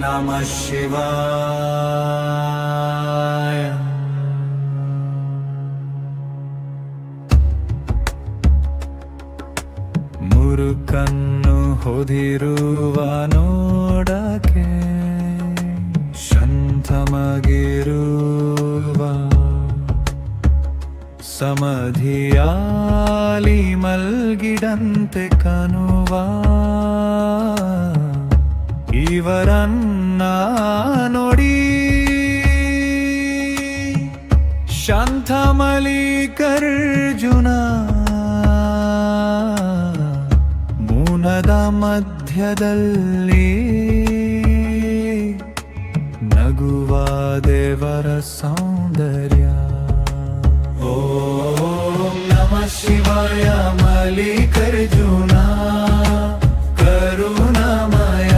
नमः शिवाय ಮುರುಕನ್ನು ಹೊದಿರುವ ನೋಡಕ್ಕೆ ಶಾಂತಮಗಿರುವ ಸಮಧಿಯಾಲಿ ಮಲ್ಗಿಡಂತೆ ಕನುವ ಇವರನ್ನ ನೋಡಿ. ಶಾಂತ ಮಲ್ಲಿಕರ್ಜುನ ಮೂನದ ಮಧ್ಯದಲ್ಲಿ ನಗುವ ದೇವರ ಸೌಂದರ್ಯ. ಶಿವಾಯ ಮಲ್ಲಿಕರ್ಜುನ ಕರುಣಮಯ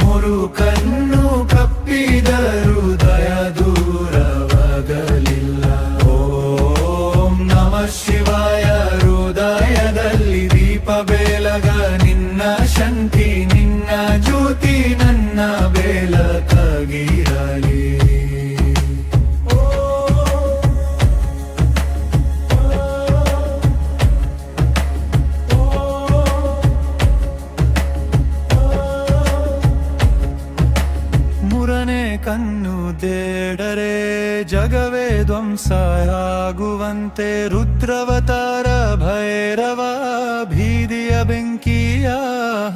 ಮುರುಕನ್ನು ಕಪ್ಪಿದರು ದಯ ದೂರವಾಗಲಿಲ್ಲ. ಓಂ ನಮ ಶಿವಾಯ. ಕಣ್ಣು ದೇಡರೆ ಜಗವೇ ಧ್ವಂಸಾಗುವಂತೆ ರುದ್ರವತಾರ ಭೈರವ ಭೀದಿಯ ಬೆಂಕಿಯ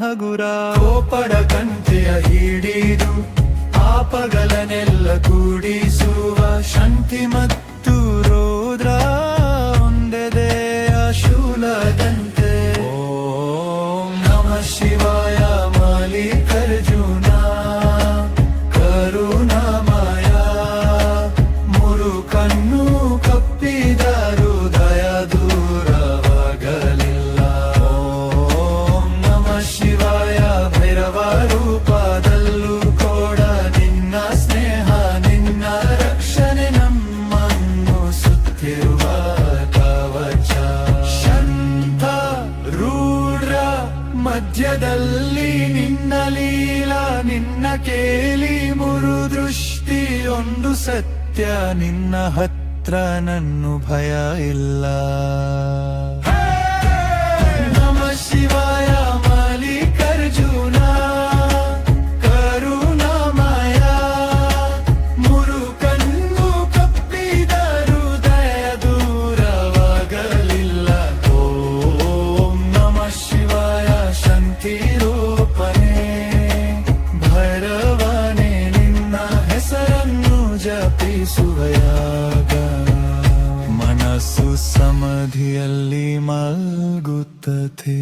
ಹಗುರ. ಕೋಪಡ ಕಂತೆಯ ಹಿಡಿದು ಪಾಪಗಳನ್ನೆಲ್ಲ ಕೂಡಿಸುವ ಶಾಂತಿ ಮಧ್ಯದಲ್ಲಿ ನಿನ್ನ ಲೀಲಾ ನಿನ್ನ ಕೇಳಿ ಮುರು ದೃಷ್ಟಿ ಒಂದು ಸತ್ಯ. ನಿನ್ನ ಹತ್ರ ನನ್ನು ಭಯ ಇಲ್ಲ. ಶಾಂತಿ ರೂಪನೆ ಭೈರವನೆ ನಿನ್ನ ಹೆಸರನ್ನು ಜಪಿಸುವಯಾಗ. ಮನಸ್ಸು ಸಮಧಿಯಲ್ಲಿ ಮಲ್ಗುತ್ತದೆ.